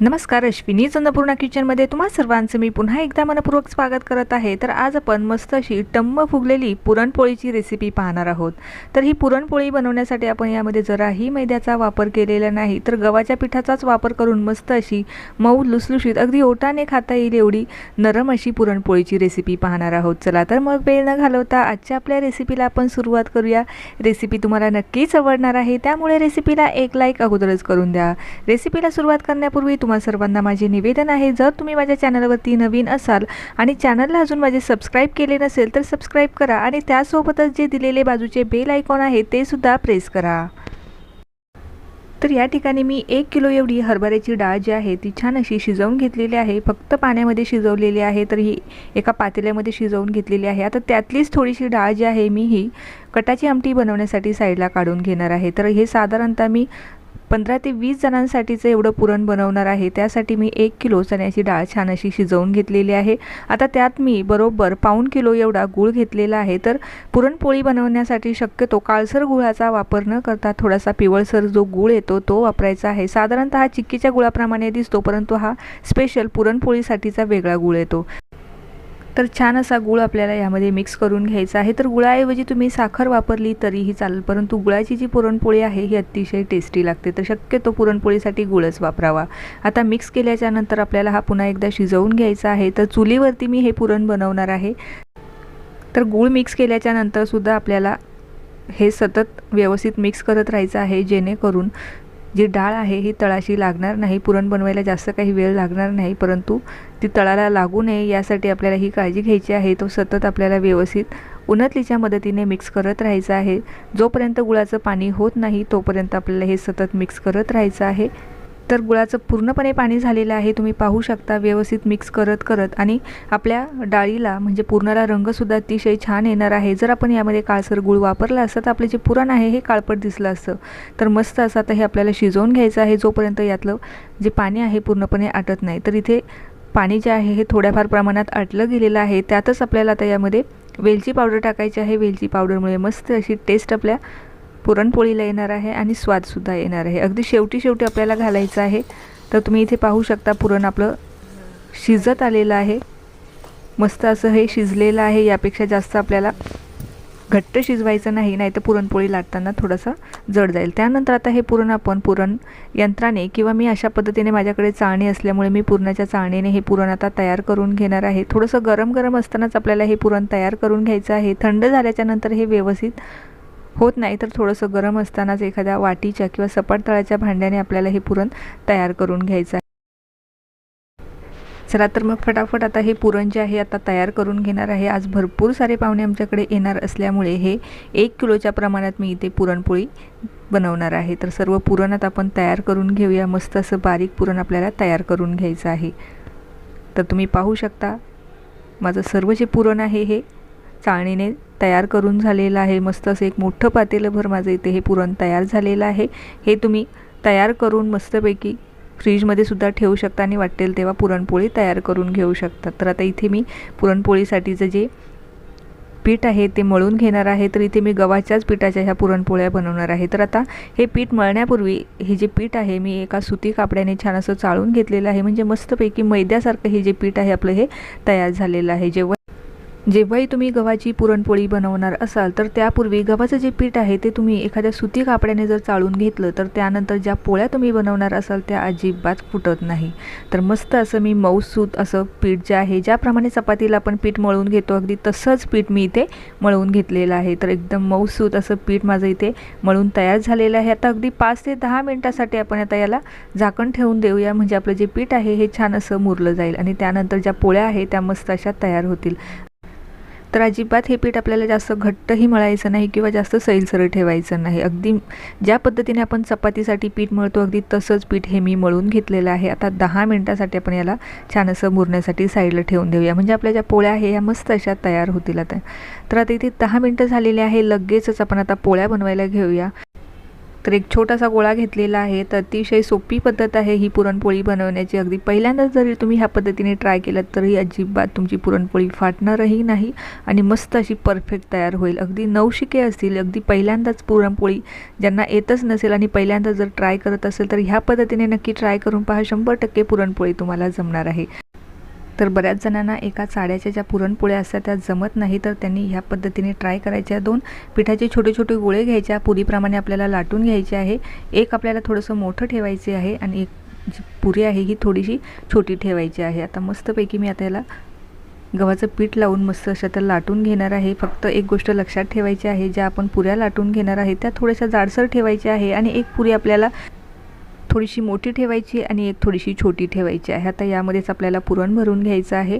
नमस्कार अश्विनी चंद्रपूर्णा किचनमध्ये तुम्हा सर्वांचं मी पुन्हा एकदा मनपूर्वक स्वागत करत आहे. तर आज आपण मस्त अशी टम्म फुगलेली पुरणपोळीची रेसिपी पाहणार आहोत. तर ही पुरणपोळी बनवण्यासाठी आपण यामध्ये जराही मैद्याचा वापर केलेला नाही तर गव्हाच्या पिठाचाच वापर करून मस्त अशी मऊ लुसलुशीत अगदी ओटाने खाता येईल एवढी नरम अशी पुरणपोळीची रेसिपी पाहणार आहोत. चला तर मग वेळ न घालवता आजच्या आपल्या रेसिपीला आपण सुरुवात करूया. रेसिपी तुम्हाला नक्कीच आवडणार आहे त्यामुळे रेसिपीला एक लाईक अगोदरच करून द्या. रेसिपीला सुरुवात करण्यापूर्वी तुम्हा सर्वांना माझे निवेदन आहे. जर तुम्ही माझ्या चॅनलवरती नवीन असाल आणि चॅनलला अजून माझे सबस्क्राईब केले नसेल तर सबस्क्राईब करा आणि त्यासोबतच जे दिलेले बाजूचे बेल आयकॉन आहे ते सुद्धा प्रेस करा. तर या ठिकाणी मी एक किलो एवढी हरभऱ्याची डाळ जी आहे ती छान अशी शिजवून घेतलेली आहे. फक्त पाण्यामध्ये शिजवलेली आहे तर ही एका पातेल्यामध्ये शिजवून घेतलेली आहे. आता त्यातलीच थोडीशी डाळ जी आहे मी ही कटाची आमटी बनवण्यासाठी साईडला काढून घेणार आहे. तर हे साधारणतः मी पंधरा ते वीस जणांसाठीचं एवढं पुरण बनवणार आहे. त्यासाठी मी एक किलो चण्याची डाळ छान अशी शिजवून घेतलेली आहे. आता त्यात मी बरोबर पाऊण किलो एवढा गूळ घेतलेला आहे. तर पुरणपोळी बनवण्यासाठी शक्यतो काळसर गुळाचा वापर न करता थोडासा पिवळसर जो गूळ येतो तो वापरायचा आहे. साधारणतः हा चिक्कीच्या गुळाप्रमाणे दिसतो परंतु हा स्पेशल पुरणपोळीसाठीचा वेगळा गूळ येतो. तर छान असा गुळ आपल्याला यामध्ये मिक्स करून घ्यायचा आहे. तर गुळाऐवजी तुम्ही साखर वापरली तरीही चालेल परंतु गुळाची जी पुरणपोळी आहे ही अतिशय टेस्टी लागते. तर शक्यतो पुरणपोळीसाठी गुळच वापरावा. आता मिक्स केल्याच्यानंतर आपल्याला हा पुन्हा एकदा शिजवून घ्यायचा आहे. तर चुलीवरती मी हे पुरण बनवणार आहे. तर गूळ मिक्स केल्याच्या नंतरसुद्धा आपल्याला हे सतत व्यवस्थित मिक्स करत राहायचं आहे जेणेकरून जी डाळ आहे ही तळाशी लागणार नाही पुरण बनवायला जास्त काही वेळ लागणार नाही परंतु ती तळाला लागू नये यासाठी आपल्याला ही काळजी घ्यायची आहे. तो सतत आपल्याला व्यवस्थित उन्हातलीच्या मदतीने मिक्स करत राहायचं आहे. जोपर्यंत गुळाचं पाणी होत नाही तोपर्यंत आपल्याला हे सतत मिक्स करत राहायचं आहे. तर गुळाचं पूर्णपणे पाणी झालेलं आहे तुम्ही पाहू शकता व्यवस्थित मिक्स करत करत. आणि आपल्या डाळीला म्हणजे पूर्णाला रंगसुद्धा अतिशय छान येणार आहे. जर आपण यामध्ये काळसर गुळ वापरला असतं तर आपलं जे पुरण आहे हे काळपट दिसलं असतं. तर मस्त असं आता हे आपल्याला शिजवून घ्यायचं आहे जोपर्यंत यातलं जे पाणी आहे पूर्णपणे आटत नाही. तर इथे पाणी जे आहे हे थोड्याफार प्रमाणात आटलं गेलेलं आहे. त्यातच आपल्याला आता यामध्ये वेलची पावडर टाकायची आहे. वेलची पावडरमुळे मस्त अशी टेस्ट आपल्या पुरणपोळीला येणार आहे आणि स्वादसुद्धा येणार आहे. अगदी शेवटी शेवटी आपल्याला घालायचं आहे. तर तुम्ही इथे पाहू शकता पुरण आपलं शिजत आलेलं आहे. मस्त असं हे शिजलेलं आहे. यापेक्षा जास्त आपल्याला घट्ट शिजवायचं नाही नाही तर पुरणपोळी लाटताना थोडंसं जड जाईल. त्यानंतर आता हे पुरण आपण पुरण यंत्राने किंवा मी अशा पद्धतीने माझ्याकडे चाळणी असल्यामुळे मी पुरणाच्या चाळणीने हे पुरण आता तयार करून घेणार आहे. थोडंसं गरम गरम असतानाच आपल्याला हे पुरण तयार करून घ्यायचं आहे. थंड झाल्याच्यानंतर हे व्यवस्थित होत नाही तर थोडंसं गरम असतानाच एखाद्या वाटीच्या किंवा सपाट तळाच्या भांड्याने आपल्याला हे पुरण तयार करून घ्यायचं आहे. चला तर मग फटाफट आता हे पुरण जे आहे आता तयार करून घेणार आहे. आज भरपूर सारे पाहुणे आमच्याकडे येणार असल्यामुळे हे एक किलोच्या प्रमाणात मी इथे पुरणपोळी बनवणार आहे. तर सर्व पुरण आता आपण तयार करून घेऊया. मस्त असं बारीक पुरण आपल्याला तयार करून घ्यायचं आहे. तर तुम्ही पाहू शकता माझं सर्व जे पुरण आहे हे चाळणीने तयार करून झालेलं आहे. मस्त असं एक मोठं पातेलंभर माझं इथे हे पुरण तयार झालेलं आहे. हे तुम्ही तयार करून मस्तपैकी फ्रीजमध्ये सुद्धा ठेवू शकता आणि वाटेल तेव्हा पुरणपोळी तयार करून घेऊ शकता. तर आता इथे मी पुरणपोळीसाठीचं जे पीठ आहे ते मळून घेणार आहे. तर इथे मी गव्हाच्याच पिठाच्या ह्या पुरणपोळ्या बनवणार आहे. तर आता हे पीठ मळण्यापूर्वी हे जे पीठ आहे मी एका सुती कापड्याने छान असं चाळून घेतलेलं आहे. म्हणजे मस्तपैकी मैद्यासारखं हे जे पीठ आहे आपलं हे तयार झालेलं आहे. जेव्हा जेव्हाही तुम्ही गव्हाची पुरणपोळी बनवणार असाल तर त्यापूर्वी गव्हाचं जे पीठ आहे ते तुम्ही एखाद्या सुती कापड्याने जर चाळून घेतलं तर त्यानंतर ज्या पोळ्या तुम्ही बनवणार असाल त्या अजिबात फुटत नाही. तर मस्त असं मी मऊसूत असं पीठ जे आहे ज्याप्रमाणे चपातीला आपण पीठ मळून घेतो अगदी तसंच पीठ मी इथे मळून घेतलेलं आहे. तर एकदम मऊसूत असं पीठ माझं इथे मळून तयार झालेलं आहे. आता अगदी पाच ते दहा मिनटासाठी आपण आता याला झाकण ठेवून देऊया म्हणजे आपलं जे पीठ आहे हे छान असं मुरलं जाईल आणि त्यानंतर ज्या पोळ्या आहे त्या मस्त अशा तयार होतील. तर अजिबात हे पीठ आपल्याला जास्त घट्टही मळायचं नाही किंवा जास्त सैलसर ठेवायचं नाही. अगदी ज्या पद्धतीने आपण चपातीसाठी पीठ मळतो अगदी तसंच पीठ हे मी मळून घेतलेलं आहे. आता दहा मिनटासाठी आपण याला छान असं मुरण्यासाठी साईडला ठेवून देऊया. म्हणजे आपल्या ज्या पोळ्या आहे या मस्त अशा तयार होतील आता. तर आता इथे दहा मिनटं झालेली आहे. लगेचच आपण आता पोळ्या बनवायला घेऊया. तर एक छोटासा गोळा घेतलेला आहे. तर अतिशय सोपी पद्धत आहे ही पुरणपोळी बनवण्याची. अगदी पहिल्यांदाच जरी तुम्ही ह्या पद्धतीने ट्राय केलं तरी अजिबात तुमची पुरणपोळी फाटणारही नाही आणि मस्त अशी परफेक्ट तयार होईल. अगदी नवशिके असतील अगदी पहिल्यांदाच पुरणपोळी ज्यांना येतच नसेल आणि पहिल्यांदा जर ट्राय करत असेल तर ह्या पद्धतीने नक्की ट्राय करून पहा शंभर टक्के पुरणपोळी तुम्हाला जमणार आहे. तर बऱ्याच जणांना एका चाड्याच्या ज्या पुरणपोळ्या असतात त्या जमत नाही तर त्यांनी ह्या पद्धतीने ट्राय करायच्या. दोन पिठाचे छोटे छोटे गोळे घ्यायच्या पुरीप्रमाणे आपल्याला लाटून घ्यायचे आहे. एक आपल्याला थोडंसं मोठं ठेवायचे आहे आणि एक जी पुरी आहे ही थोडीशी छोटी ठेवायची आहे. आता मस्तपैकी मी आता याला गव्हाचं पीठ लावून मस्त अशा तर लाटून घेणार आहे. फक्त एक गोष्ट लक्षात ठेवायची आहे ज्या आपण पुऱ्या लाटून घेणार आहे त्या थोड्याशा जाडसर ठेवायच्या आहे आणि एक पुरी आपल्याला थोडीशी मोठी ठेवायची आणि एक थोडीशी छोटी ठेवायची आहे. आता यामध्येच आपल्याला पुरण भरून घ्यायचं आहे.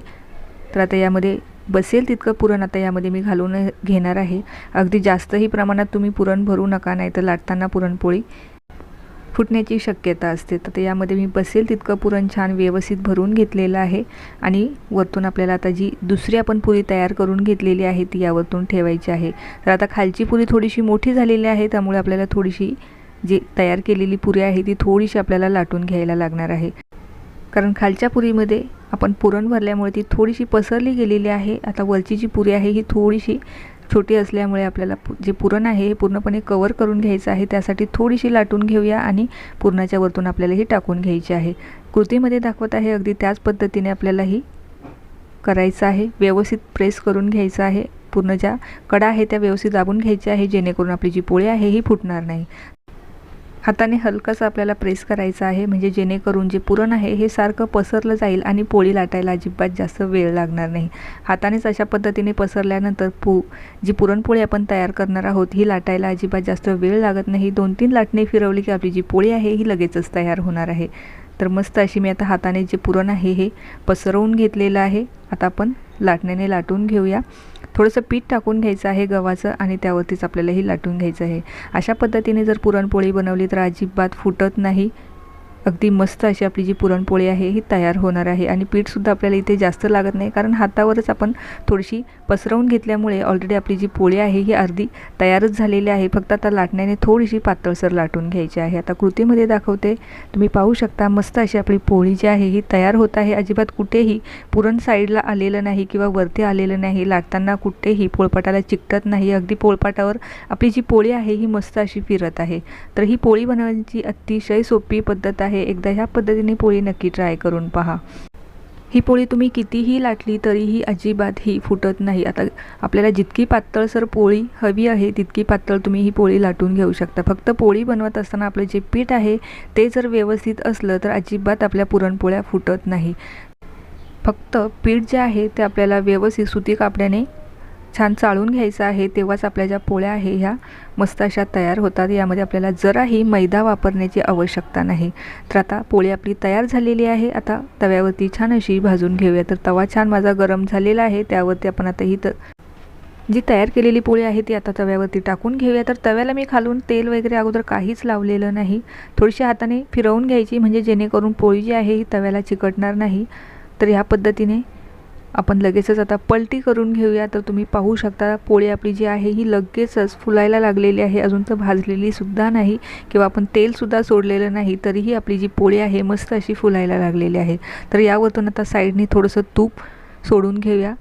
तर आता यामध्ये बसेल तितकं पुरण आता यामध्ये मी घालून घेणार आहे. अगदी जास्तही प्रमाणात तुम्ही पुरण भरू नका नाही तर लाटताना पुरणपोळी फुटण्याची शक्यता असते. तर यामध्ये मी बसेल तितकं पुरण छान व्यवस्थित भरून घेतलेलं आहे. आणि वरतून आपल्याला आता जी दुसरी आपण पुरी तयार करून घेतलेली आहे ती यावरतून ठेवायची आहे. तर आता खालची पुरी थोडीशी मोठी झालेली आहे त्यामुळे आपल्याला थोडीशी जी तयार केलेली पुरी आहे ती थोडीशी आपल्याला लाटून घ्यायला लागणार आहे. कारण खालच्या पुरीमध्ये आपण पुरण भरल्यामुळे ती थोडीशी पसरली गेलेली आहे. आता वरची जी पुरी आहे ही थोडीशी छोटी असल्यामुळे आपल्याला जे पुरण आहे हे पूर्णपणे कवर करून घ्यायचं आहे. त्यासाठी थोडीशी लाटून घेऊया आणि पुरणाच्या वरतून आपल्याला ही टाकून घ्यायची आहे. कृतीमध्ये दाखवत आहे अगदी त्याच पद्धतीने आपल्याला ही करायचं आहे. व्यवस्थित प्रेस करून घ्यायचं आहे. पूर्ण ज्या कडा आहे त्या व्यवस्थित दाबून घ्यायच्या आहे जेणेकरून आपली जी पोळी आहे ही फुटणार नाही. हाताने हलकंसं आपल्याला प्रेस करायचं आहे म्हणजे जेणेकरून जे पुरण आहे हे सारखं पसरलं जाईल आणि पोळी लाटायला अजिबात जास्त वेळ लागणार नाही. हातानेच अशा पद्धतीने पसरल्यानंतर पू जी पुरणपोळी आपण तयार करणार आहोत ही लाटायला अजिबात जास्त वेळ लागत नाही. दोन तीन लाटणे फिरवली की आपली जी पोळी आहे ही लगेचच तयार होणार आहे. तर मस्त अशी मी आता हाताने जे पुरण आहे हे पसरवून घेतलेलं आहे. आता आपण लाटण्याने लाटून घेऊया. थोडंसं पीठ टाकून घ्यायचं आहे गव्हाचं आणि त्यावरतीच आपल्यालाही लाटून घ्यायचं आहे. अशा पद्धतीने जर पुरणपोळी बनवली तर अजिबात फुटत नाही. अगदी मस्त अशी आपली जी पुरणपोळी आहे ही तयार होणार आहे. आणि पीठसुद्धा आपल्याला इथे जास्त लागत नाही कारण हातावरच आपण थोडीशी पसरवून घेतल्यामुळे ऑलरेडी आपली जी पोळी आहे ही अर्धी तयारच झालेली आहे. फक्त आता लाटण्याने थोडीशी पातळसर लाटून घ्यायची आहे. आता कृतीमध्ये दाखवते तुम्ही पाहू शकता मस्त अशी आपली पोळी जी आहे ही तयार होत आहे. अजिबात कुठेही पुरण साईडला आलेलं नाही किंवा वरती आलेलं नाही. लाटताना कुठेही पोळपाटाला चिकटत नाही. अगदी पोळपाटावर आपली जी पोळी आहे ही मस्त अशी फिरत आहे. तर ही पोळी बनवण्याची अतिशय सोपी पद्धत आहे. एकदा ह्या पद्धतीने पोळी नक्की ट्राय करून पहा. ही पोळी तुम्ही कितीही लाटली तरीही अजिबात ही फुटत नाही. आता आपल्याला जितकी पातळसर पोळी हवी आहे तितकी पातळ तुम्ही ही पोळी लाटून घेऊ शकता. फक्त पोळी बनवत असताना आपलं जे पीठ आहे ते जर व्यवस्थित असलं तर अजिबात आपल्या पुरणपोळ्या फुटत नाही. फक्त पीठ जे आहे ते आपल्याला व्यवस्थित सुती कापड्याने छान चाळून घ्यायचं आहे. तेव्हाच आपल्या ज्या पोळ्या आहे ह्या मस्त अशा तयार होतात. यामध्ये आपल्याला जराही मैदा वापरण्याची आवश्यकता नाही. तर आता पोळी आपली तयार झालेली आहे. आता तव्यावरती छान अशी भाजून घेऊया. तर तवा छान माझा गरम झालेला आहे. त्यावरती आपण आता ही त जी तयार केलेली पोळी आहे ती आता तव्यावरती टाकून घेऊया. तर तव्याला मी खालून तेल वगैरे अगोदर काहीच लावलेलं नाही. थोडीशी हाताने फिरवून घ्यायची. म्हणजे जेणेकरून पोळी जी आहे ही तव्याला चिकटणार नाही. तर ह्या पद्धतीने आपण लगेचच आता पलटी करून घेऊया. तर तुम्ही पाहू शकता पोळी आपली जी आहे ही लगेचच फुलायला लागलेली आहे. अजून तर भाजलेली सुद्धा नाही किंवा आपण तेलसुद्धा सोडलेलं नाही तरीही आपली जी पोळी आहे मस्त अशी फुलायला लागलेली आहे. तर यावरतून आता साईडने थोडंसं तूप सोडून घेऊया.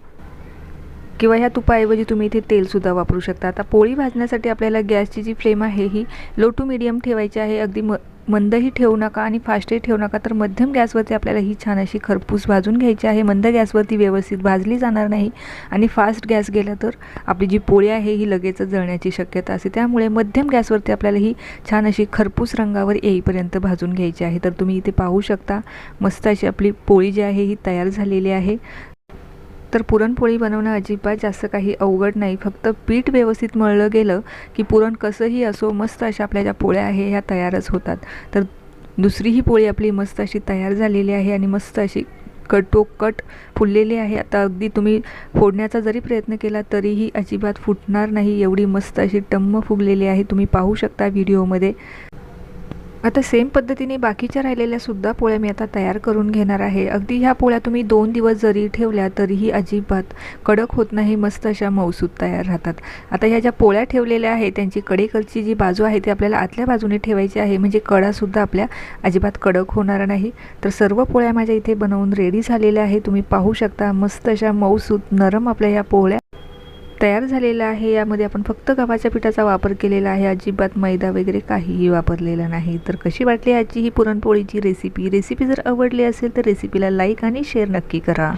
किंवा ह्या तुपाऐवजी तुम्ही इथे तेलसुद्धा वापरू शकता. आता पोळी भाजण्यासाठी आपल्याला गॅसची जी फ्लेम आहे ही लो टू मिडियम ठेवायची आहे. अगदी म मंदही ठेवू नका आणि फास्टही ठेवू नका तर मध्यम गॅसवरती आपल्याला ही छान अशी खरपूस भाजून घ्यायची आहे. मंद गॅसवरती व्यवस्थित भाजली जाणार नाही आणि फास्ट गॅस गेला तर आपली जी पोळी आहे ही लगेच जळण्याची शक्यता असते. त्यामुळे मध्यम गॅसवरती आपल्याला ही छान अशी खरपूस रंगावर येईपर्यंत भाजून घ्यायची आहे. तर तुम्ही इथे पाहू शकता मस्त अशी आपली पोळी जी आहे ही तयार झालेली आहे. तर पुरणपोळी बनवणं अजिबात जास्त काही अवघड नाही. फक्त पीठ व्यवस्थित मळलं गेलं की पुरण कसंही असो मस्त अशा आपल्या ज्या पोळ्या आहे ह्या तयारच होतात. तर दुसरी ही पोळी आपली मस्त अशी तयार झालेली आहे आणि मस्त अशी कटोकट फुललेली आहे. आता अगदी तुम्ही फोडण्याचा जरी प्रयत्न केला तरीही अजिबात फुटणार नाही. एवढी मस्त अशी टम्म फुगलेली आहे. तुम्ही पाहू शकता व्हिडिओमध्ये. आता सेम पद्धतीने बाकीच्या राहिलेल्या सुद्धा पोळ्या मी आता तयार करून घेणार आहे. अगदी ह्या पोळ्या तुम्ही दोन दिवस जरी ठेवल्या तरीही अजिबात कडक होत नाही मस्त अशा मौसूद तयार राहतात. आता ह्या ज्या पोळ्या ठेवलेल्या आहेत त्यांची कडेकडची जी बाजू आहे ती आपल्याला आतल्या बाजूने ठेवायची आहे. म्हणजे कडासुद्धा आपल्या अजिबात कडक होणार नाही. तर सर्व पोळ्या माझ्या इथे बनवून रेडी झालेल्या आहे तुम्ही पाहू शकता मस्त अशा मऊसूद नरम आपल्या ह्या पोळ्या. तयार झालेला आहे. यामध्ये आपण फक्त गव्हाच्या पिठाचा वापर केलेला आहे. अजिबात मैदा वगैरे काहीही वापरलेला नाही. तर कशी वाटली आजची ही पुरणपोळीची रेसिपी रेसिपी जर आवडली असेल तर रेसिपीला लाईक आणि शेअर नक्की करा.